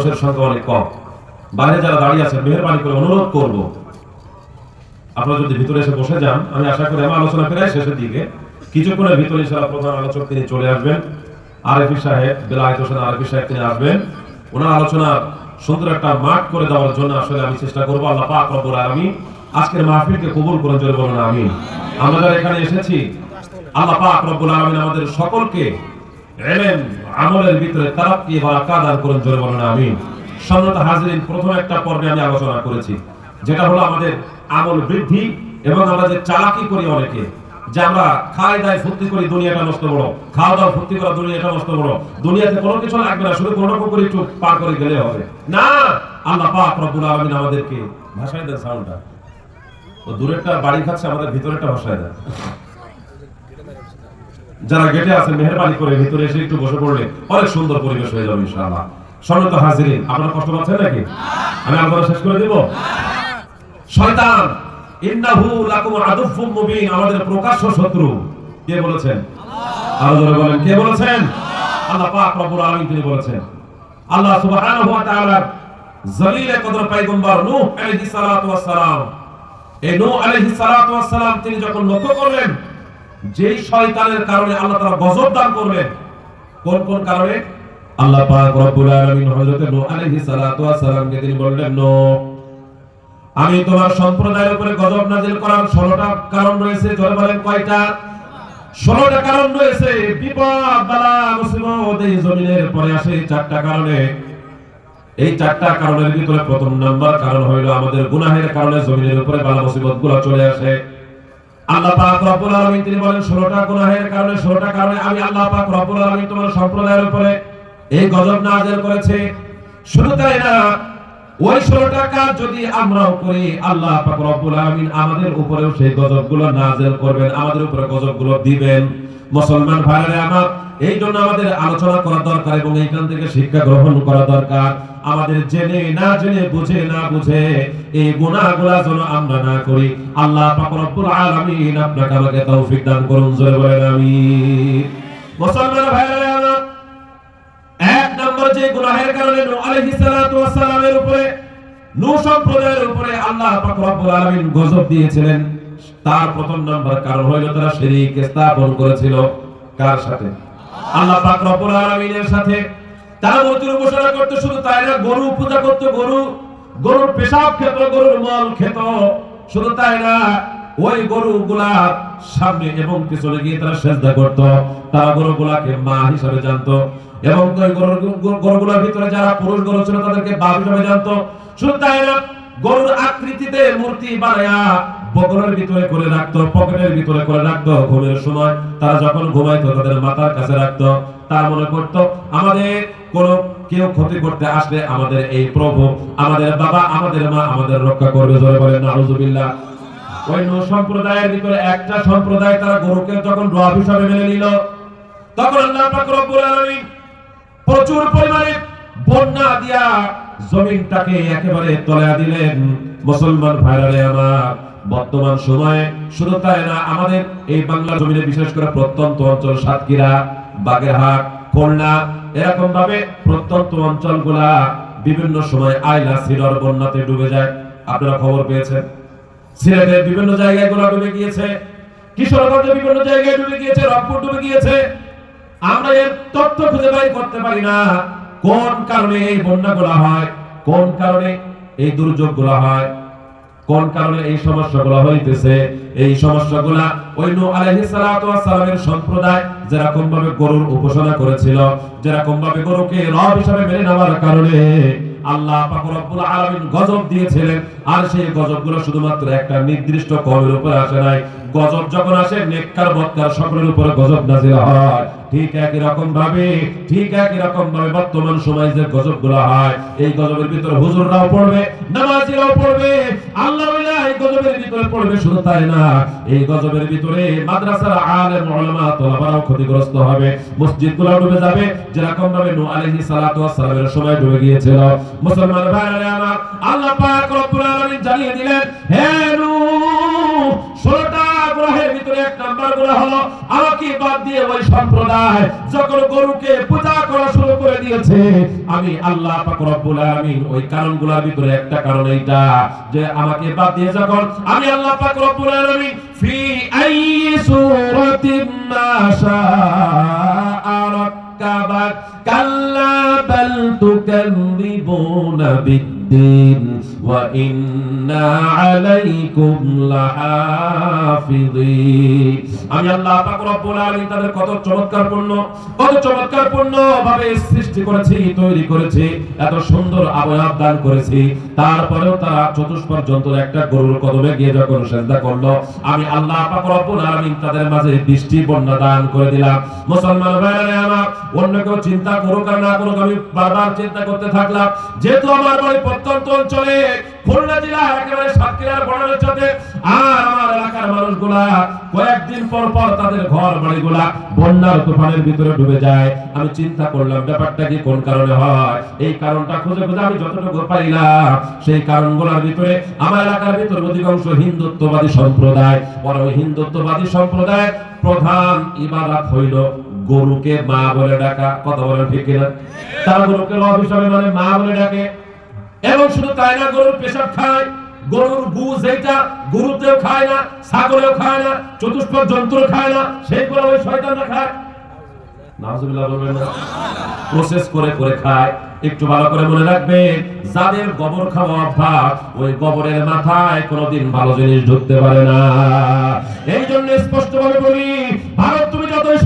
মানুষের সংখ্যা অনেক কম। বাইরে যারা দাঁড়িয়ে আছেন মেহরবানি করে অনুরোধ করব। আপনারা যদি ভিতরে এসে বসে যান, আমি আশা করি আমার আলোচনা প্রায় শেষের দিকে। কিছুক্ষণের ভিতরে ইনশাআল্লাহ প্রধান আলোচক তিনি চলে আসবেন। আরএফি সাহেব বেলায়েত হোসেন আরএফি সাহেব তিনি আসবেন। ওনার আলোচনা সুন্দর একটা মাঠ করে দেওয়ার জন্য আসলে আমি চেষ্টা করব। আল্লাহ পাক রব্বুল আলামিন আজকের মাহফিলকে কবুল করে জোরে বলুন, আমিন। আমরা যারা এখানে এসেছি, আল্লাহ পাক রব্বুল আলামিন আমাদের সকলকে আমলের ভিতরে আলোচনা করেছি, যেটা হলো আমাদের আমল বৃদ্ধি এবং আমরা যে চালাকি করি অনেকে, যে আমরা খাই দায় করি, দুনিয়াটা নষ্ট বড় খাওয়া দাওয়া করা দুনিয়াটা নষ্ট বড়, দুনিয়াতে কোনো কিছু লাগবে না, শুধু কোনো করে একটু পার করে গেলে হবে। না, আল্লাহ পাক রব্বুল আলামিন আমাদেরকে ভাষায় দেন সাউন্ডটা তো দূরেরটা বাড়ি খাচ্ছে, আমাদের ভিতরেরটা ভাষায় দেন। যারা গেটে আছেন মেহরবানি করে ভিতরে এসে একটু বসে পড়লে অনেক সুন্দর পরিবেশ হয়ে যাবে ইনশাআল্লাহ। সম্মানিত হাজিরিন, আপনারা কষ্ট পাচ্ছেন নাকি? আমি আলোচনা শেষ করে দেব। শয়তান, ইন্নাহু লাকুম আদুফুম মুবিন, আমাদের প্রকাশ্য শত্রু। কে বলেছেন? আরও জোরে বলেন, কে বলেছেন? আল্লাহ পাক রব্বুল আলামিন তিনি বলেছেন। আল্লাহ সুবহানাহু ওয়া তাআলা জলিলে কদর পয়গম্বর নূহ আলাইহিস সালাতু ওয়াস সালাম। এই নূহ আলাইহিস সালাতু ওয়াস সালাম তিনি যখন লক্ষ্য করলেন যেই শয়তানের কারণে আল্লাহ তাআলা গজব দান করবেন, কোন কোন কারণে? আল্লাহ পাক রব্বুল আলামিন হযরত নূহ আলাইহিস সালাতু ওয়াস তিনি বললেন, নূহ, আমি তোমার সম্প্রদায়ের উপরে গজব নাজিল করার 16টা কারণ রয়েছে, জোরে বলেন কয়টা? 16টা কারণ রয়েছে, বিপদ, বালা, মুসিবত, এই জমিনের পরে আসে চারটা কারণে। এই চারটা কারণের ভিতরে প্রথম নাম্বার কারণ হইল আমাদের গুনাহের কারণে জমিনের উপরে বালা মুসিবতগুলো চলে আসে। আল্লাহ পাক রব্বুল আলামিন তিনি বলেন 16টা গুনাহের কারণে 16টা কারণে আমি আল্লাহ পাক রব্বুল আলামিন তোমার সম্প্রদায়ের উপরে এই গজব নাযিল করেছে। শুধু তাই না ওই 16টা কাজ যদি আমরাও করি, আল্লাহ রব্বুল আমাদের উপরেও সেই গজবগুলো নাযিল করবেন, আমাদের উপরে গজবগুলো দিবেন। মুসলমান আমার এই জন্য আমাদের আলোচনা করা দরকার এবং এইখান থেকে শিক্ষা গ্রহণ করা দরকার। আমাদের জেনে না জেনে, বুঝে না বুঝে এই গুনাহগুলা যেন আমরা না করি। আল্লাহ পাক আলামিন আপনাকে আমাকে তৌফিক দান করুন, জোরে বলেন আমিন। মুসলমান যে গুনাহের কারণে নূহ আলাইহিস সালাতু ওয়াস সালামের উপরে নূহ সম্প্রদায়ের উপরে আল্লাহ পাক রব্বুল আলামিন গজব দিয়েছিলেন। তার প্রথম নাম্বার কারণ হইল তারা শিরিক স্থাপন করেছিল। কার সাথে? আল্লাহ পাক রব্বুল আলামিনের সাথে। তারা মূর্তির উপাসনা করতে শুধু তাই না, গরু পূজা করতে, গরু, গরুর পেশাব খেত, গরুর মল খেত। শুধু তাই না ওই গরুগুলার সামনে এবং পিছনে গিয়ে তারা সেজদা করত, তারা গরুগুলাকে মা হিসাবে জানতো এবং ওই গরু গরুগুলোর ভিতরে যারা পুরুষ গরু ছিল তাদেরকে বাপ হিসাবে জানতো। শুধু গরুর আকৃতিতে মূর্তি বানায়া বগলের ভিতরে করে রাখতো, পকেটের ভিতরে করে রাখতো ঘুমের সময়। তারা যখন ঘুমাইতো, তাদের মাথার কাছে রাখতো। তারা মনে করতো, আমাদের কোন কেউ ক্ষতি করতে আসলে আমাদের এই প্রভু, আমাদের বাবা, আমাদের মা আমাদের রক্ষা করবে। জোরে বলেন, নাউজুবিল্লাহ। ওই নূহ সম্প্রদায়ের ভিতরে একটা সম্প্রদায় তারা গরুকে যখন রব হিসাবে মেনে নিল, তখন আল্লাহ পাক রব্বুল আলামিন প্রচুর পরিমাণে বন্যা দিয়া জমিনটাকে একেবারে তলায়া দিলেন। মুসলমান ভাইরারে আমার, বর্তমান সময়ে শুধু তাই না, আমাদের এই বাংলা জমিনে বিশেষ করে প্রত্যন্ত অঞ্চল সাতক্ষীরা, বাগেরহাট, খুলনা এরকম ভাবে প্রত্যন্ত অঞ্চলগুলা বিভিন্ন সময় আইলা সিরর বন্যাতে ডুবে যায়। আপনারা খবর পেয়েছেন। সিলেটের বিভিন্ন জায়গায়গুলো ডুবে গিয়েছে কিশোরগঞ্জের বিভিন্ন জায়গায় ডুবে গিয়েছে, রংপুর ডুবে গিয়েছে। আমরা এর তথ্য খুঁজে বের করতে পারি না। কোন কারণে এই বন্যাগুলো হয়? কোন কারণে এই দুর্যোগগুলো হয়? কোন কারণে এই সমস্যাগুলো হইতেছে? এই সমস্যাগুলা ওই নূহ আলাইহিস সালাতু সালামের সম্প্রদায় যেরকম ভাবে গরুর উপাসনা করেছিল যেরকম ভাবে গরুকে রব হিসাবে মেনে নেওয়ার কারণে আল্লাহ রব্বুল আলামিন গজব দিয়েছিলেন। আর সেই গজবগুলো শুধুমাত্র একটা নির্দিষ্ট কমের উপরে আসে নাই। গজব যখন আসে নেককার বদকার সকলের উপরে গজব নাজিল হয়। ঠিক একই রকম ভাবে, ঠিক একই রকম ভাবে বর্তমান সময় যে গজবগুলা হয়, এই গজবের ভিতরে হুজুররাও পড়বে, নামাজিরাও পড়বে আল্লাহ এই গজবের ভিতরে পড়বে, শুধু তাই না, এই গজবের ভিতরে মাদ্রাসার আলে উলামা, তোলাবারাও ক্ষতিগ্রস্ত হবে। মসজিদগুলা ডুবে যাবে, যেরকম ভাবে নূহ আলাইহিস সালাতু সালামের সময় ডুবে গিয়েছিল। মুসলমান ভাইরা আমার, আল্লাহ পাক রব্বুল আলামিন জানিয়ে দিলেন, হে নূহ 16টা করে এক নাম্বারগুলো হলো, আমাকে বাদ দিয়ে ওই সম্প্রদায় যখন গরুকে পূজা করা শুরু করে দিয়েছে, আমি আল্লাহ পাক রব্বুল আলামিন ওই কারণগুলোর ভিতরে একটা কারণ এইটা, যে আমাকে বাদ দিয়ে যখন আমি আল্লাহ পাক রব্বুল আলামিন ফি আই সূরাতিন মা শাআ কাল্লা বাল তুকাল্লিবুনা বিদ ওয়া ইন্না আলাইকুম লাহাফিযিন আমি আল্লাহ পাক রব্বুল আলামিন তাদের কত চমৎকারপূর্ণ কত চমৎকারপূর্ণ ভাবে সৃষ্টি করেছি, তৈরি করেছি, এত সুন্দর আবয়ব দান করেছি। তারপরেও তারা চতুষ্পদ যন্ত্র একটা গরুর কদমে গিয়ে যখন সেজদা করল, আমি আল্লাহ পাক রব্বুল আলামিন তাদের মাঝে বৃষ্টি বন্যা দান করে দিলাম। মুসলমান ভাইরা আমার অন্য কেউ চিন্তা করুক আর না করুক, আমি বারবার চিন্তা করতে থাকলাম। যেহেতু আমার বাড়ি প্রত্যন্ত অঞ্চলে খুলনা একেবারে সাতক্ষীরার বর্ডারের সাথে। আর আমার এলাকার মানুষগুলা কয়েকদিন পর পর তাদের ঘর বাড়িগুলা বন্যার তুফানের ভিতরে ডুবে যায়। আমি চিন্তা করলাম, ব্যাপারটা কি কোন কারণে হয়? এই কারণটা খুঁজে খুঁজে আমি যতটুকু পাইলাম, সেই কারণগুলোর ভিতরে আমার এলাকার ভিতরে অধিকাংশ হিন্দুত্ববাদী সম্প্রদায়। বড় হিন্দুত্ববাদী সম্প্রদায় প্রধান ইবাদত হইল গরুকে মা বলে ডাকা। কথা বলেন ঠিক কিনা? তারা গরুকে মানে মা বলে ডাকে। এবং শুধু তাই না, গরুর পেশাব খায়, গরুর গু যেটা গরুতেও খায় না, ছাগলেও খায় না, চতুষ্পদ যন্ত্র খায় না, সেইগুলো ওই শয়তানরা খায়। প্রসেস করে করে খায়। একটু ভালো করে মনে রাখবে যাদের গোবর খাওয়া অভ্যাস, ওই গোবরের মাথায় কোনোদিন ভালো জিনিস ঢুকতে পারে না। এই জন্য স্পষ্ট ভাবে বলি, ভারত তুমি যতই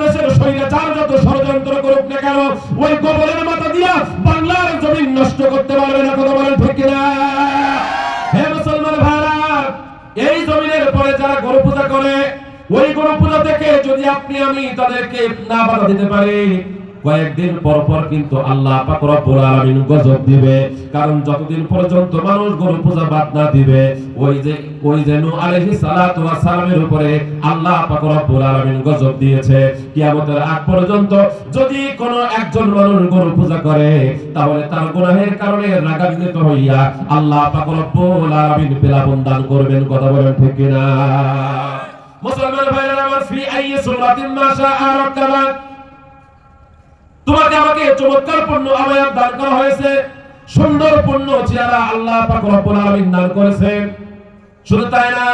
বাংলাদেশের স্বৈরাচার যত ষড়যন্ত্র করুক না কেন, ওই গোবরের মাথা দিয়া বাংলার জমিন নষ্ট করতে পারবে না, কথা বলেন ঠিক কিনা? হে মুসলমান ভাইরা, এই জমিনের পরে যারা গরু পূজা করে, ওই গরু পূজা থেকে যদি আপনি আমি তাদেরকে না বাধা দিতে পারি কয়েকদিন পর পর কিন্তু আল্লাহ পাক গজব দিবে। কারণ যতদিন পর্যন্ত মানুষ গরু পূজা বাদ না দিবে, ওই যে ওই যে নূহ আলাইহিস সালাতু সালামের উপরে আল্লাহ পাক রব্বুল গজব দিয়েছে। কিয়ামতের আগ পর্যন্ত যদি কোনো একজন মানুষ গরু পূজা করে, তাহলে তার গুনাহের কারণে রাগান্বিত হইয়া আল্লাহ পাক রব্বুল বিলাপন দান করবেন, কথা বলেন ঠিক কিনা? মুসলমান ভাইরা আমার ফি আইয়ি সূরাতিন মা শাআ রাক্কাবাক তোমাকে আমাকে চমৎকার পূর্ণ আবায়াত দান করা হয়েছে। সুন্দর পূর্ণ চেহারা আল্লাহ পাক রব্বুল আলামিন দান করেছেন। শুধু তাই না,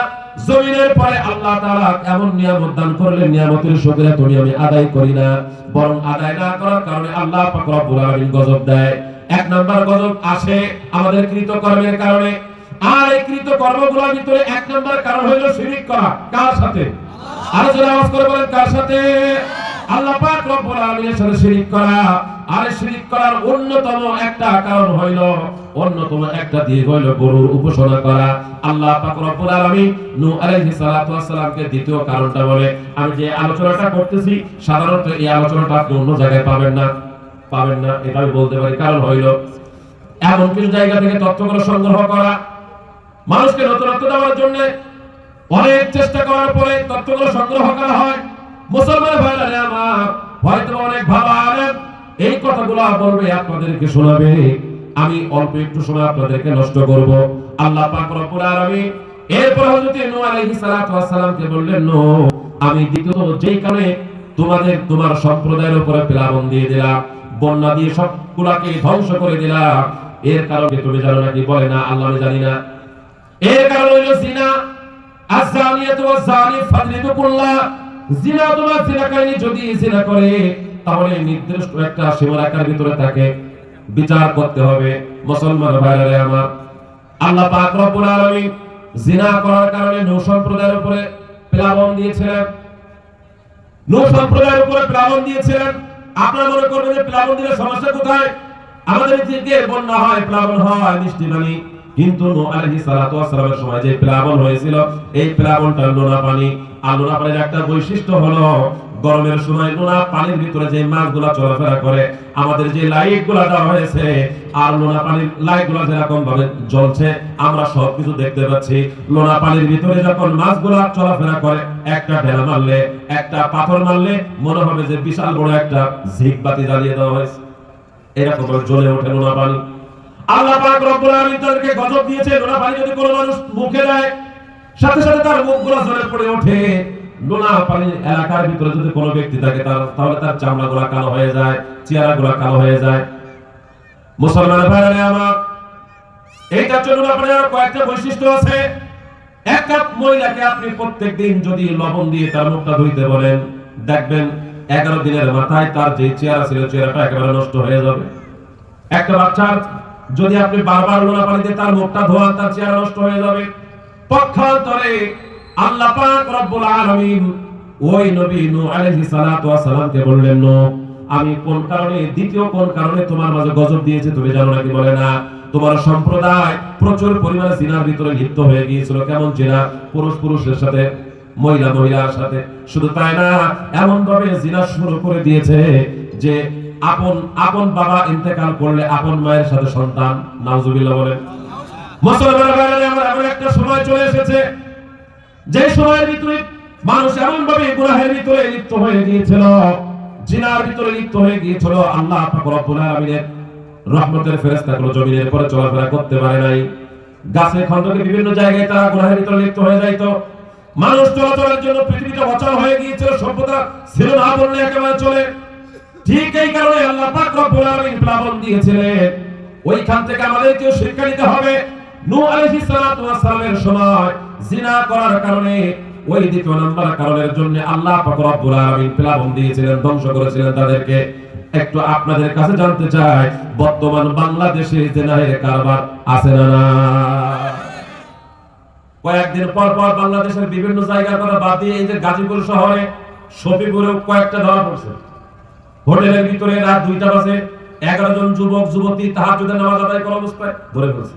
জমিনের পরে আল্লাহ তাআলা এমন নিয়ামত দান করলেন, নিয়ামতের শুকরিয়া তুমি আমি আদায় করি না। বরং আদায় না করার কারণে আল্লাহ পাক রব্বুল আলামিন গজব দেয়। এক নাম্বার গজব আসে আমাদের কৃতকর্মের কারণে। আর এই কৃতকর্মগুলোর ভিতরে এক নাম্বার কারণ হলো শিরিক করা। কার সাথে? আরও জোরে আওয়াজ করে বলেন, কার সাথে? আল্লাহ পাক রব্বুল আলামিনের সাথে শিরিক করা। আর শিরিক করার অন্যতম একটা কারণ হইল, অন্যতম একটা দিক হইল গরুর উপাসনা করা। আল্লাহ পাক রব্বুল আলামিন আলাইহিস সালাতু ওয়াস সালামকে দ্বিতীয় কারণটা বলে, আমি যে আলোচনাটা করতেছি, সাধারণত এই আলোচনাটা আপনি অন্য জায়গায় পাবেন না। পাবেন না এটা আমি বলতে পারি। কারণ হইল, এমন কিছু জায়গা থেকে তথ্যগুলো সংগ্রহ করা। মানুষকে নতুনত্ব দেওয়ার জন্য অনেক চেষ্টা করার পরে তথ্যগুলো সংগ্রহ করা হয়। মুসলমান ভাইরা রে আমার হয়তো অনেক ভালো আলেম। এই কথাগুলো বলবে, আপনাদেরকে শোনাবে। আমি অল্প একটু সময় আপনাদেরকে নষ্ট করব। আল্লাহ পাক রব্বুল আলামিন এরপর হযরত নূহ আলাইহিস সালাতু ওয়াস সালামকে বললেন, নূহ, আমি দ্বিতীয় যেই কারণে তোমাদের, তোমার সম্প্রদায়ের উপরে প্লাবন দিয়ে দিলাম, বন্যা দিয়ে সবগুলাকে ধ্বংস করে দিলাম। এর কারণে তুমি জানো নাকি? বলে, না, আল্লাহ আমি জানি না। এর কারণ হইল জিনা। আযানিয়াতু ওয়াযানি ফাদরিদু কুল্লা। জিনা তোমার জিনাকারী যদি জিনা করে, তাহলে নির্দিষ্ট একটা সীমারেখার ভিতরে তাকে বিচার করতে হবে। মুসলমান ভাইরা আমার, আল্লাহ পাক রব্বুল আলামিন জিনা করার কারণে নূহ সম্প্রদায়ের উপরে প্লাবন দিয়েছিলেন। নূহ সম্প্রদায়ের উপরে প্লাবন দিয়েছিলেন। আপনারা মনে করবেন যে প্লাবন দিলে সমস্যা কোথায়? আমাদের দিকে বন্যা হয়, প্লাবন হয়, মিষ্টি পানি। কিন্তু নূহ আলাইহিস সালাতু ওয়াস সালামের সময় যে প্লাবন হয়েছিল, এই প্লাবনটা নোনা পানি। একটা বৈশিষ্ট্য হলো, গরমের সময় নোনা পানির ভিতরে যে মাছগুলা চলাফেরা করে, আমাদের যে লাইটগুলা দেওয়া হয়েছে, আর লোনা পানির লাইটগুলা যেরকম ভাবে জ্বলছে, আমরা সবকিছু দেখতে পাচ্ছি। লোনা পানির ভিতরে যখন মাছগুলা চলাফেরা করে, একটা ঢেলা মারলে, একটা পাথর মারলে, মনে হবে যে বিশাল বড় একটা ঝিক বাতি জ্বালিয়ে দেওয়া হয়েছে। এরকম জ্বলে ওঠে লোনা পানি। আল্লাহ পাক রব্বুল আলামিন তাদেরকে গজব দিয়েছে। লোনা পানি যদি কোনো মানুষ মুখে দেয় সাথে সাথে তার মুখগুলা জ্বলে পড়ে ওঠে। নোনা পানি এলাকার ভিতরে যদি কোনো ব্যক্তি থাকে তার, তাহলে তার চামড়া গুলা কালো হয়ে যায় চেহারা গুলা কালো হয়ে যায়। মুসলমান ভাইরা আমার, এইটার জন্য আপনার কয়েকটা বৈশিষ্ট্য আছে। এক কাপ মহিলাকে আপনি প্রত্যেক দিন যদি লবণ দিয়ে তার মুখটা ধুইতে বলেন, দেখবেন এগারো দিনের মাথায় তার যে চেহারা ছিল, চেহারাটা একেবারে নষ্ট হয়ে যাবে। একটা বাচ্চার যদি আপনি বারবার লোনা পানিতে তার মুখটা ধোয়ান, তার চেহারা নষ্ট হয়ে যাবে। পক্ষান্তরে আল্লাহ পাক রব্বুল আলামিন ওই নবী নূহ আলাইহিস সালাতু বললেন নূহ আমি কোন কারণে, দ্বিতীয় কোন কারণে তোমার মাঝে গজব তুমি জানো নাকি বলে না? তোমার সম্প্রদায় প্রচুর পরিমাণে জিনার ভিতরে লিপ্ত হয়ে গিয়েছিল। কেমন জিনা? পুরুষ পুরুষের সাথে, মহিলা মহিলার সাথে। শুধু তাই না এমন ভাবে জিনা শুরু করে দিয়েছে যে আপন আপন বাবা ইন্তেকাল করলে আপন মায়ের সাথে সন্তান, নাউজুবিল্লাহ বলেন। মুসলমান ভাইরা আমার ভিতরে লিপ্ত হয়ে গিয়েছিল, জিনার ভিতরে লিপ্ত জমিনের উপরে চলাফেরা করতে পারে নাই। গাছে খন্দকে বিভিন্ন জায়গায় তারা গুনাহের ভিতরে লিপ্ত হয়ে যাইতো। মানুষ চলাচলের জন্য পৃথিবীটা অচল হয়ে গিয়েছিল, সভ্যতা ছিল না বললে একেবারে চলে। ঠিক এই কারণে আল্লাহ পাক রব্বুল আলামিন প্লাবন দিয়েছিলেন, ওইখান থেকে আমাদেরকেও শিক্ষা নিতে হবে। নূহ আলাইহিস সালাতু ওয়াস সালামের সময় করার কারণে ওই দ্বিতীয় নাম্বার কারণের জন্য আল্লাহ পাক রব্বুল আলামিন প্লাবন দিয়েছিলেন, ধ্বংস করেছিলেন তাদেরকে। একটু আপনাদের কাছে জানতে চাই, বর্তমান বাংলাদেশে জিনাহের কারবার আছে না না? কয়েকদিন পর পর বাংলাদেশের বিভিন্ন জায়গার কথা বাদ দিয়ে এই যে গাজীপুর শহরে শফিপুরে কয়েকটা ধরা পড়ছে। হোটেলের ভিতরে রাত দুইটা বাজে, এগারো জন যুবক, যুবতী তাহাজুদের নামাজ আদায় করা অবস্থায় ধরে ফেলছে।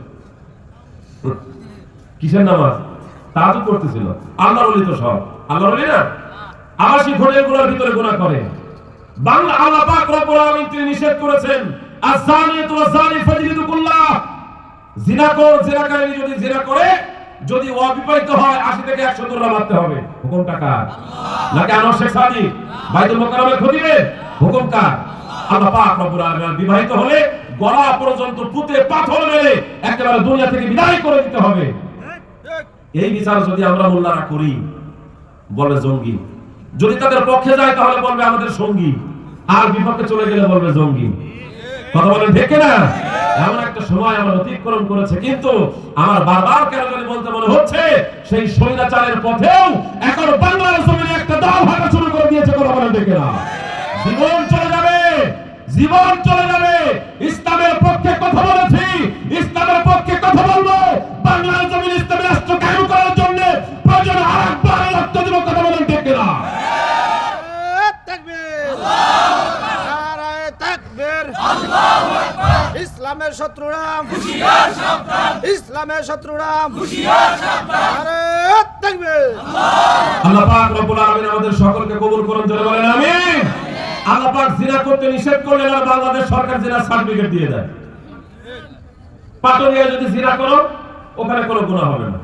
কিসের নামাজ? তাহাজুদ করতেছিল আল্লাহর ওলি তো সব। আল্লাহর ওলি না? আবাসিক হোটেলগুলোর ভিতরে গুনাহ করে। বাংলা আল্লাহ পাক রব্বুল আলামিন তিনি নিষেধ করেছেন আযানিয়াতু ওয়াযানি ফাজলিদু কুল্লাহ। জিনাকর জিনাকারী যদি জিনা করে যদি অবিবাহিত হয় আশি থেকে একশো দোলা মারতে হবে। হুকুম কার? নাকি আনোয়ার শেখ সাদি বাইতুল মোকাররমের খতিবে? হুকুম কার? আল্লাহ পাক রব্বুল আলামিন বিবাহিত হলে গলা পর্যন্ত পুঁতে পাথর মেরে একেবারে দুনিয়া থেকে বিদায় করে দিতে হবে। এই বিচার যদি আমরা মোল্লারা করি বলবে জঙ্গি। যদি তাদের পক্ষে যায়, তাহলে বলবে আমাদের সঙ্গী। আর বিপক্ষে চলে গেলে বলবে জঙ্গি। কথা বলেন ঠিক না এমন একটা সময় আমার অতিক্রম করেছে, কিন্তু আমার বারবার কেন জানি বলতে মনে হচ্ছে, সেই স্বৈরাচারের পথেও এখন বাংলার একটা ভাঙা শুরু করে দিয়েছে, কথা বলেন না জীবন চলে যাবে জীবন চলে যাবে। ইসলামের পক্ষে কথা বলেছি। ইসলামের পক্ষে কথা বলব। বাংলার জমিন ইসলামের রাষ্ট্র কায়েম করার জন্য প্রয়োজন আরেকবার রক্ত দিব কথা বলেন ঠিক না তাকবীর নারায়ে তাকবীর ইসলামের শত্রুরা ইসলামের শত্রুরা নারায়ে তাকবীর আল্লাহ পাক রব্বুল আলামিন আমাদের সকলকে কবুল করুন জোরে বলেন আমিন। আল্লাহ পাক জিনা করতে নিষেধ করলেন আর বাংলাদেশ সরকার জিনা সার্টিফিকেট দিয়ে দেয়? পাটুরিয়া যদি জিনা করো, ওখানে কোনো গুনাহ হবে না।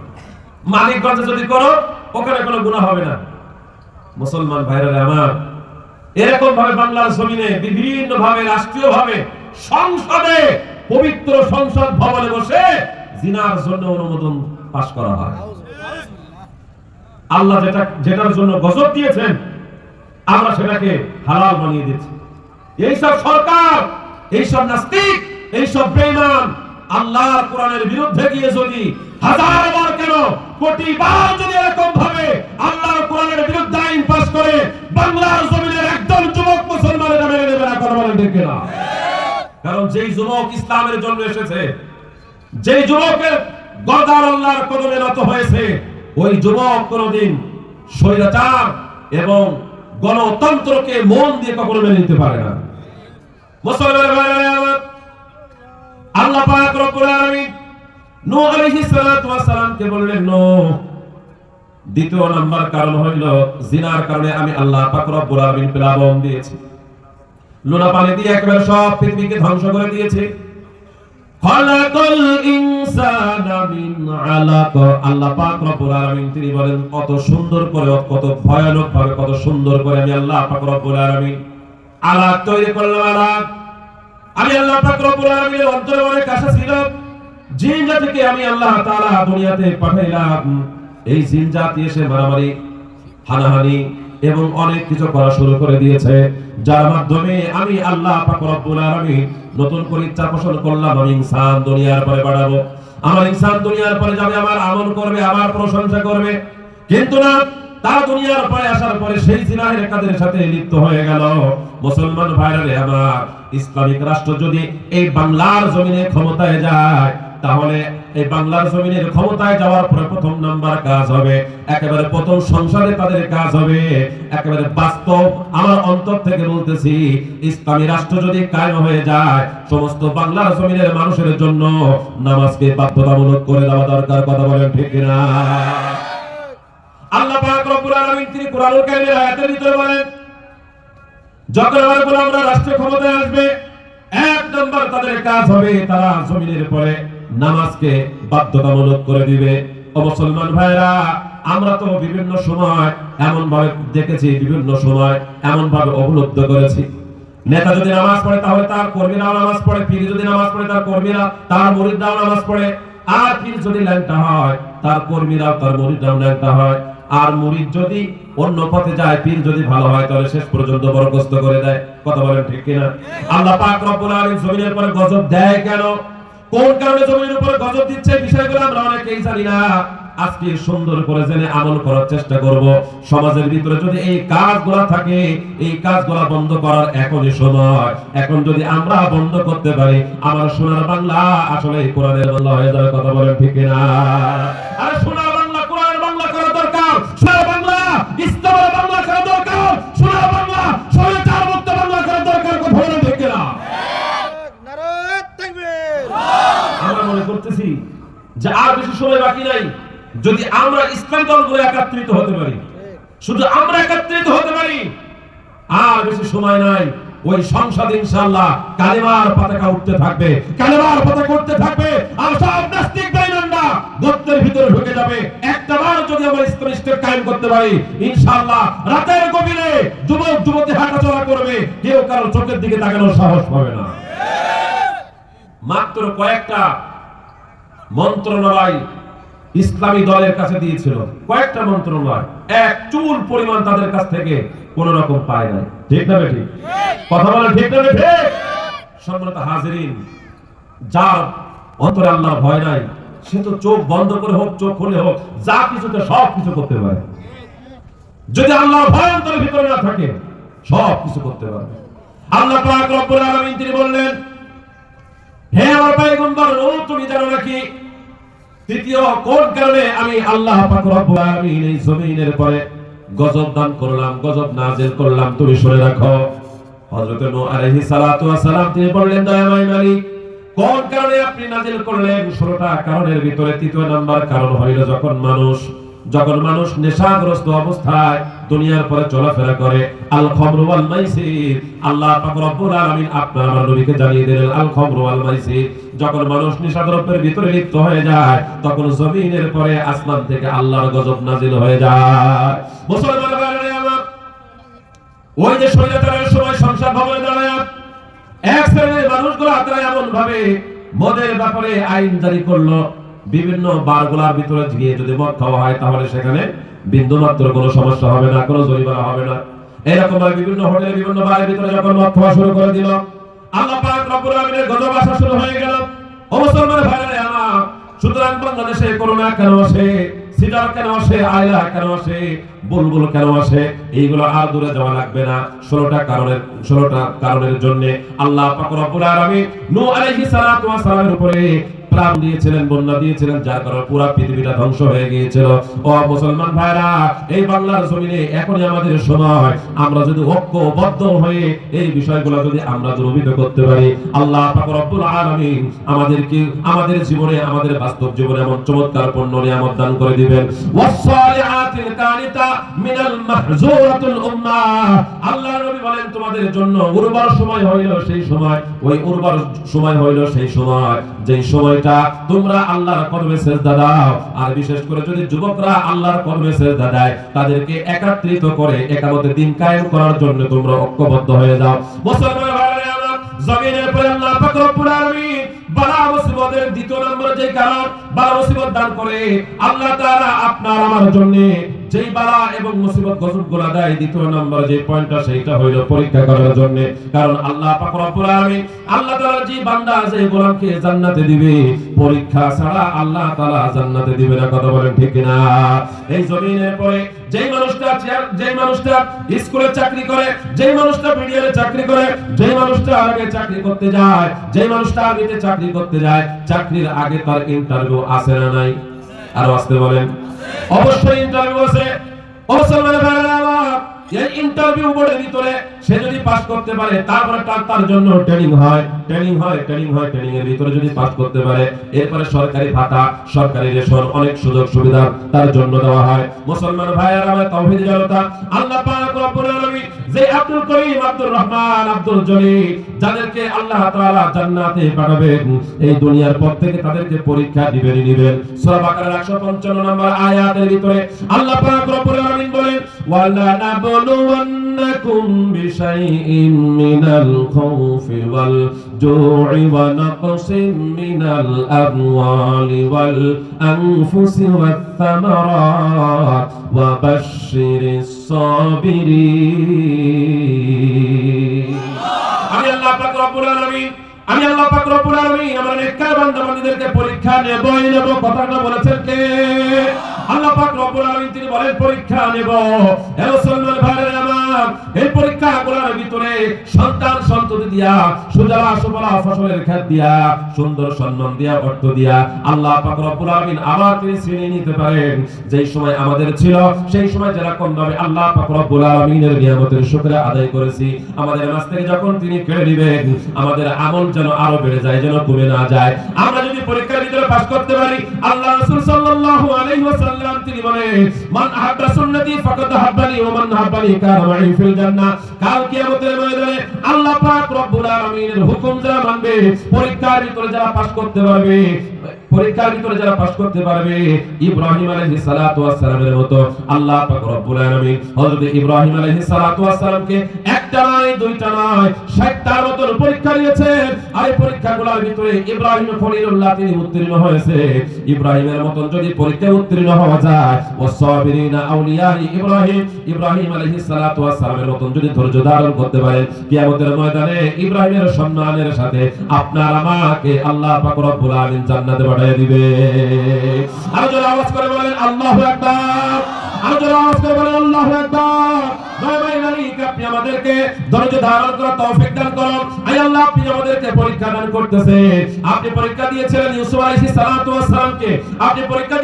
মানিকগঞ্জে যদি করো, ওখানে কোনো গুনাহ হবে না। মুসলমান ভাইরা আমার এরকম ভাবে বাংলার জমিনে বিভিন্ন ভাবে রাষ্ট্রীয় ভাবে সংসদে, পবিত্র সংসদ ভবনে বসে জিনার জন্য অনুমোদন পাশ করা হয়। আল্লাহ যেটা যেটার জন্য গজব দিয়েছেন আমরা সেটাকে হালাল বানিয়ে দিচ্ছি এইসব সরকার, এইসব নাস্তিক, এইসব বেঈমান আল্লাহ কোরআনের বিরুদ্ধে গিয়ে যদি হাজার বার কেন, কোটি বার যদি এরকম ভাবে আল্লাহর কোরআনের বিরুদ্ধে আইন পাস করে, বাংলার জমিনের একদল যুবক মুসলমানেরা মেনে নেবে না বলেন না কারণ যেই যুবক ইসলামের জন্য এসেছে যে যুবকের গদার আল্লাহর কদমে নত হয়েছে, ওই যুবক কোনদিন স্বৈরাচার এবং গণতন্ত্রকে মন দিয়ে কখনো মেনে নিতে পারে না। মুসলমান আল্লাহ পাক রব্বুল আলামিন নূহ আলাইহিস সালাতু বললেন দ্বিতীয় নাম্বার কারণ হইল জিনার কারণে আমি আল্লাহ পাক রব্বুল আলামিন প্লাবন দিয়েছি। লোনা পানি দিয়ে একেবারে সব পৃথিবীকে ধ্বংস করে দিয়েছে। খলাকাল ইনসানা মিন আলাক। আল্লাহ পাক রব্বুল আলামিন, তিনি বলেন, কত সুন্দর করে, কত ভয়ানক ভাবে কত সুন্দর করে আমি আল্লাহ পাক রব্বুল আলামিন আলাক তৈরি করলাম, আলাক। আমি আল্লাহ পাক রব্বুল আলামিনের অন্তরে অনেক আশা ছিল। জিন জাতিকে আমি আল্লাহ তাআলা দুনিয়াতে পাঠাইলাম। এই জিন জাতি এসে মারামারি, হানাহানি এবং অনেক কিছু করা শুরু করে দিয়েছে। যার মাধ্যমে আমি আল্লাহ নতুন করে ইচ্ছা পোষণ করলাম, আমি ইনসান দুনিয়ার পরে বাড়াবো। আমার ইনসান দুনিয়ার পরে যাবে, আমার আমল করবে, আমার প্রশংসা করবে। কিন্তু না তারা দুনিয়ার পরে আসার পরে সেই জিনাহের কাজের সাথে লিপ্ত হয়ে গেল? মুসলমান ভাইরালে আমার, ইসলামিক রাষ্ট্র যদি এই বাংলার জমিনে ক্ষমতায় যায় তাহলে এই বাংলার জমিনের ক্ষমতায় যাওয়ার পরে প্রথম নাম্বার কাজ হবে, একেবারে প্রথম সংসদে তাদের কাজ হবে। একেবারে বাস্তব আমার অন্তর থেকে বলতেছি, ইসলামী রাষ্ট্র যদি কায়েম হয়ে যায়, সমস্ত বাংলার জমিনের মানুষের জন্য নামাজকে বাধ্যতামূলক করে দেওয়া দরকার, কথা বলেন ঠিক না আল্লাহ পাক রব্বুল আলামিন তিনি কোরআনুল কারীমের আয়াতের ভিতরে বলেন যখন আমার গোলামরা রাষ্ট্রীয় ক্ষমতায় আসবে, এক নম্বর তাদের কাজ হবে তারা জমিনের পরে নামাজকে বাধ্যতামূলক করে দিবে। ও মুসলমান ভাইরা আমরা তো বিভিন্ন সময় এমন ভাবে দেখেছি, বিভিন্ন সময় এমন ভাবে অবলুপ্ত করেছি। নেতা যদি নামাজ পড়ে, তাহলে তার কর্মীরাও নামাজ পড়ে, পীর যদি নামাজ পড়ে, তার কর্মীরা, তার মুরিদরাও নামাজ পড়ে। আর পীর যদি ল্যাংটা হয়, তার কর্মীরাও তার মুরিদরাও ল্যাংটা হয়। আর মুরিদ যদি অন্য পথে যায়, পীর যদি ভালো হয়, তাহলে শেষ পর্যন্ত বরখাস্ত করে দেয়। কথা বলেন ঠিক কিনা? আল্লাহ পাক রব্বুল আলামিন জমিনের পরে গজব দেয় কেন? কোন কারণে জমির উপরে গজব দিচ্ছে বিষয়গুলো আমরা অনেকেই জানি না। আজকে সুন্দর করে জেনে আমল করার চেষ্টা করব। সমাজের ভিতরে যদি এই কাজগুলো থাকে, এই কাজগুলো বন্ধ করার এখনই সময়। এখন যদি আমরা বন্ধ করতে পারি, আমার সোনার বাংলা আসলে কোরআনের বাংলা হয়ে যাবে, কথা বলেন ঠিক না আরে সোনার করতেছি যে আর বেশি সময় বাকি নাই, যদি আমরা ইসলাম দলগুলো একাত্রিত হতে পারি, শুধু আমরা একত্রিত হতে পারি, আর বেশি সময় নাই, ওই সংসদ ইনশাআল্লাহ কালেমার পতাকা উঠতে থাকবে, কালেমার পতাকা উঠতে থাকবে, আর সব নাস্তিক বেঈমানরা গর্তের ভিতরে ঢুকে যাবে। একটা বার যদি আমরা ইসলাম স্টেট কায়েম করতে পারি, ইনশাআল্লাহ রাতের গভীরে যুবক, যুবতী হাঁটাচলা করবে, কেউ কারও চোখের দিকে তাকানোর সাহস পাবে না। মাত্র কয়েকটা মন্ত্রণালয় ইসলামী দলের কাছে দিয়েছিল। কয়েকটা মন্ত্রণালয়, এক চুল পরিমাণ তাদের কাছ থেকে কোন রকম পায় নাই। ঠিক না কথা বলে ঠিক না হাজিরিন, যার অন্তরে আল্লাহর ভয় নাই, সে তো চোখ বন্ধ করে হোক, চোখ খুলে হোক, যা কিছুতে সব কিছু করতে পারে। যদি আল্লাহর ভয় অন্তরের ভিতরে না থাকে, সব কিছু করতে পারবে আল্লাহ পাক রব্বুল আলামিন তিনি বললেন হে আমার পয়গম্বর, ও তুমি জানো নাকি? তৃতীয় কোন কারণে আমি আল্লাহ পাক এই জমিনের পরে গজব দান করলাম, গজব নাজিল করলাম, তুমি শুনে রাখো। হযরত নূহ আলাইহিস সালাতু ওয়াস সালাম তিনি বললেন, দয়াময় মালিক, কোন কারণে আপনি নাজিল করলেন? 16টা কারণের ভিতরে তৃতীয় নাম্বার কারণ হইল যখন মানুষ যখন মানুষ নেশাগ্রস্ত অবস্থায় দুনিয়ার পরে চলাফেরা করে। আল খামরু ওয়াল আল্লাহ পাক আলামিন আপনার আমার নবীকে জানিয়ে দিলেন, আল খামরু ওয়াল যখন মানুষ নেশাদ্রব্যের ভিতরে লিপ্ত হয়ে যায়, তখন জমিনের পরে আসমান থেকে আল্লাহর গজব নাজিল হয়ে যায়। মুসলমান ওই যে সময় সংসার ভবনে দাঁড়ায়, এক শ্রেণির মানুষগুলো এমন ভাবে মদের ব্যাপারে আইন জারি করল। বিভিন্ন বারগুলার ভিতরে গিয়ে যদি মদ খাওয়া হয়, তাহলে সেখানে বিন্দু মাত্র কোনো সমস্যা হবে না, কোনো জরিমানা হবে না। এরকম ভাবে বিভিন্ন হোটেলে, বিভিন্ন বারের ভিতরে যখন মদ খাওয়া শুরু করে দিল, আল্লাহ পাক রব্বুল আলামিনের গজব আসা শুরু হয়ে গেল। ও মুসলমান ভাইরা আমার। সুতরাং বাংলাদেশে করোনা কেন আসে? সিডার কেন আসে? আয়লা কেন আসে? বুলবুল কেন আসে? এইগুলো আর দূরে যাওয়া লাগবে না। ষোলোটা কারণের ষোলোটা কারণের জন্য আল্লাহ পাক রব্বুল আলামিন নূহ আলাইহিস সালাতু ওয়াস সালামের উপরে প্রাণ দিয়েছিলেন, বন্যা দিয়েছিলেন, যার কারণে পুরো পৃথিবীটা ধ্বংস হয়ে গিয়েছিল। ও মুসলমান ভাইরা, এই বাংলার জমিনে এখনই আমাদের সময়। আমরা যদি ঐক্যবদ্ধ হয়ে এই বিষয়গুলো যদি আমরা দুর্বিত করতে পারি, আল্লাহ পাক রব্বুল আমাদেরকে, আমাদের জীবনে, আমাদের বাস্তব জীবনে এমন চমৎকার পণ্য নিয়ামত দান করে দিবেন। আল্লাহ নবী বলেন, তোমাদের জন্য উর্বর সময় হইল সেই সময়। ওই উর্বর সময় হইল সেই সময়। যেই সময়টা তোমরা আল্লাহর কদমে সেজদা দাও, আর বিশেষ করে যদি যুবকরা আল্লাহর কদমে সেজদা দেয়, তাদেরকে একাত্রিত করে একামতে দিন কায়েম করার জন্য তোমরা ঐক্যবদ্ধ হয়ে যাও। মুসলমান জমিনের পরে আল্লাহ পাক রব্বুল আলামিন বালা মুসিবতের দ্বিতীয় নম্বর যে কারণ বালা মুসিবত দান করে, আল্লাহ তাআলা আপনার আমার জন্য যেই বালা এবং মুসিবত গজব দেয় দ্বিতীয় নম্বর যে পয়েন্টটা, সেইটা হইল পরীক্ষা করার জন্য। কারণ আল্লাহ পাক রব্বুল আলামিন আল্লাহ তাআলা যে বান্দা গোলামকে জান্নাতে দিবে। পরীক্ষা ছাড়া আল্লাহ তাআলা জান্নাতে দিবে না, কথা বলেন ঠিক না এই জমিনের পরে যেই মানুষটা যেই মানুষটা স্কুলে চাকরি করে, যেই মানুষটা মিডিয়ারে চাকরি করে, যেই মানুষটা আগে চাকরি করতে যায়, যেই মানুষটা আর্মিতে চাকরি করতে যায়, চাকরির আগে তার ইন্টারভিউ আছে না নাই? আর আসতে বলেন। অবশ্যই ইন্টারভিউ আছে। মুসলমান ভাইরা এই ইন্টারভিউ বোর্ডের ভিতরে সে যদি পাস করতে পারে, তারপরে তার জন্য ট্রেনিং হয়। ট্রেনিং হয় ট্রেনিং হয় ট্রেনিং এর ভিতরে যদি পাস করতে পারে, এরপরে সরকারি ভাতা, সরকারি রেশন, অনেক সুযোগ সুবিধা তার জন্য দেওয়া হয়। মুসলমান ভাইয়ার, আমার তাওহীদ জনতা আল্লাহ পাক রব্বুল আলামিন যে আব্দুল করিম, আব্দুর রহমান, আব্দুল জলিল, যাদেরকে আল্লাহ তাআলা জান্নাতে পাঠাবেন, এই দুনিয়ার পর থেকে তাদেরকে পরীক্ষা দিবেন সূরা বাকারার 155 নম্বর আয়াতের ভিতরে আল্লাহ পাক রব্বুল আলামিন বলেন, ওয়ালা নাবলুওয়ান্নাকুম বিশাইইন মিনাল খাউফি ওয়াল আমওয়ালি ওয়াল আনফুসি ওয়াত থামারাত ওয়া বাশশিরিস সাবিরিন আমি আল্লাহ পাক রব্বুল আলামিন, আমি আল্লাহ পাক রব্বুল আলামিন আমার নেককার বান্দা পরীক্ষা নেবই নেব, কথাটা বলেছেন কে? আল্লাহ পাক রব্বুল আলামিন তিনি বলেন, পরীক্ষা নেব। হে মুসলমান ভাইরা আমার, এই সন্তান সন্ততি দিয়া, সুজলা সুফলা ফসলের দিয়া, সুন্দর সম্মান দিয়া অর্থ দিয়া আল্লাহ পাক রব্বুল আলামিন শ্রেণি নিতে পারেন। যেই সময় আমাদের ছিল, সেই সময় যেরকম ভাবে আল্লাহ পাক রব্বুল আলামিনের নিয়ামতের শুকরিয়া আদায় করেছি, আমাদের মাঝ থেকে যখন তিনি কেড়ে নেবেন, আমাদের আমল যেন আরও বেড়ে যায়, যেন কমে না যায়। আমরা যদি পরীক্ষার ভিতরে পাস করতে পারি, আল্লাহ রাসূল সাল্লাল্লাহু আলাইহি ওয়াসাল্লাম তিনি বলেন, মান আহাব্বা সুন্নতি, ফাকাদ হাব্বানি ওয়া মান হাব্বানি কানা মাই ফিল জান্নাহ। কাল কিয়ামতের ময়দানে আল্লাহ পাক রব্বুল আলামিনের হুকুম যারা মানবে, পরীক্ষার ভিতরে যারা পাস করতে পারবে, পরীক্ষার ভিতরে যারা পাস করতে পারবে, ইব্রাহিম আলাইহিস সালাতু ওয়াস সালামের মতো আল্লাহ পাক রব্বুল আলামিন হযরত ইব্রাহিম আলাইহিস সালাতু ওয়াস সালামকে একটা নয়, দুইটা নয়। 60টার মতো পরীক্ষা নিয়েছেন আর এই পরীক্ষাগুলোর ভিতরে ইব্রাহিম খলিলুল্লাহ তিনি উত্তীর্ণ হয়েছে। ইব্রাহিমের মতন যদি পরীক্ষায় উত্তীর্ণ হওয়া যায় ওয়াসাবিরিনা আউলিয়া ইব্রাহিম ইব্রাহিম আলাইহিস সালাতু সালামের মতন যদি ধৈর্য ধারণ করতে পারে, কিয়ামতের ময়দানে ইব্রাহিমের সম্মানের সাথে আপনার আমাকে আল্লাহ পাক রব্বুল আলামিন জান্নাতে পাঠিয়ে দিবে। আর জোরে আওয়াজ করে বলেন, আল্লাহু আকবার। আর জোরে আওয়াজ করে বলেন, আল্লাহু আকবার। ভাই আপনি পরীক্ষা পরীক্ষা পরীক্ষা পরীক্ষা দিয়েছেন আপনি পরীক্ষা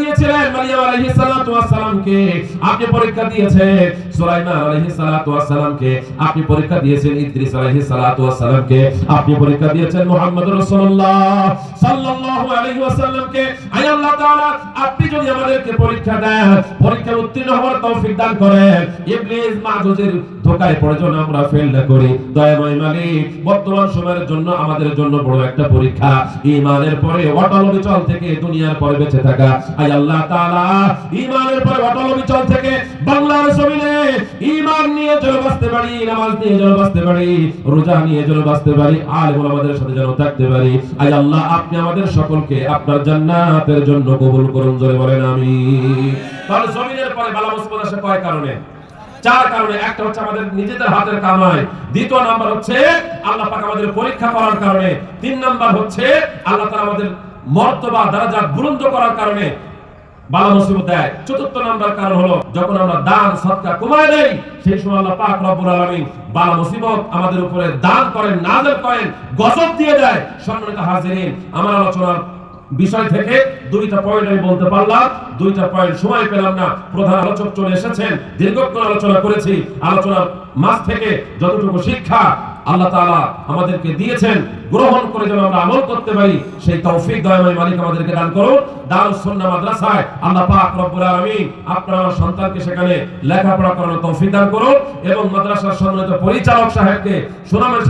ইদ্রিস সালামকে। আপনি পরীক্ষা দিয়েছেন আপনি যদি আমাদেরকে পরীক্ষা দেন, পরীক্ষায় উত্তীর্ণ হওয়ার তৌফিক দান করেন। পড়ে যেন আমরা ফেল না করি। দয়াময় মালিক বর্তমান সময়ের জন্য আমাদের জন্য বড় একটা পরীক্ষা। ঈমানের পরে অটল বিচল থেকে দুনিয়ার পরে বেঁচে থাকা। আয় আল্লাহ তাআলা ঈমানের পরে অটল বিচল থেকে বাংলার জমিনে ঈমান নিয়ে যেন বাঁচতে পারি, নামাজ নিয়ে যেন বাঁচতে পারি, রোজা নিয়ে যেন বাঁচতে পারি, আলেম আমাদের সাথে যেন থাকতে পারি। আয় আল্লাহ, আপনি আমাদের সকলকে আপনার জান্নাতের জন্য কবুল করুন, জোরে বলেন আমি তাহলে জমিনের পরে বালা মুসিবত আসে কয় কারণে? চার কারণে একটা হচ্ছে আমাদের নিজেদের হাতের কামাই দ্বিতীয় নাম্বার হচ্ছে আল্লাহ পাক আমাদের পরীক্ষা করার কারণে। তিন নাম্বার হচ্ছে আল্লাহ তাআলা আমাদের মর্তবা দরজা বুলন্দ করার কারণে বালা মুসিবত দেয়। চতুর্থ নাম্বার কারণ হলো, যখন আমরা দান সদকা কমায় দেই সেই সময় আল্লাহ পাক রব্বুল আলামিন বালা মুসিবত আমাদের উপরে দান করেন, নাযিল করেন, গজব দিয়ে দেয়। সম্মানিত হাজিরিন, আমার আলোচনার বিষয় থেকে দুইটা পয়েন্ট আমি বলতে পারলাম, দুইটা পয়েন্ট সময় পেলাম না। প্রধান আলোচক চলে এসেছেন, দীর্ঘক্ষণ আলোচনা করেছি। আলোচনার মাঝ থেকে যতটুকু শিক্ষা আল্লাহ তাআলা আমাদেরকে দিয়েছেন, গ্রহণ করে যেন আমরা আমল করতে পারি, সেই তৌফিক দয়াময় মালিক আমাদেরকে দান করুন। দারুস সুন্নাহ মাদ্রাসায় আল্লাহ পাক রব্বুল আলামিন আপনার সন্তানকে সেখানে লেখাপড়া করানোর তৌফিক দান করুন এবং মাদ্রাসার সম্মানিত পরিচালক সাহেবকে সুনামের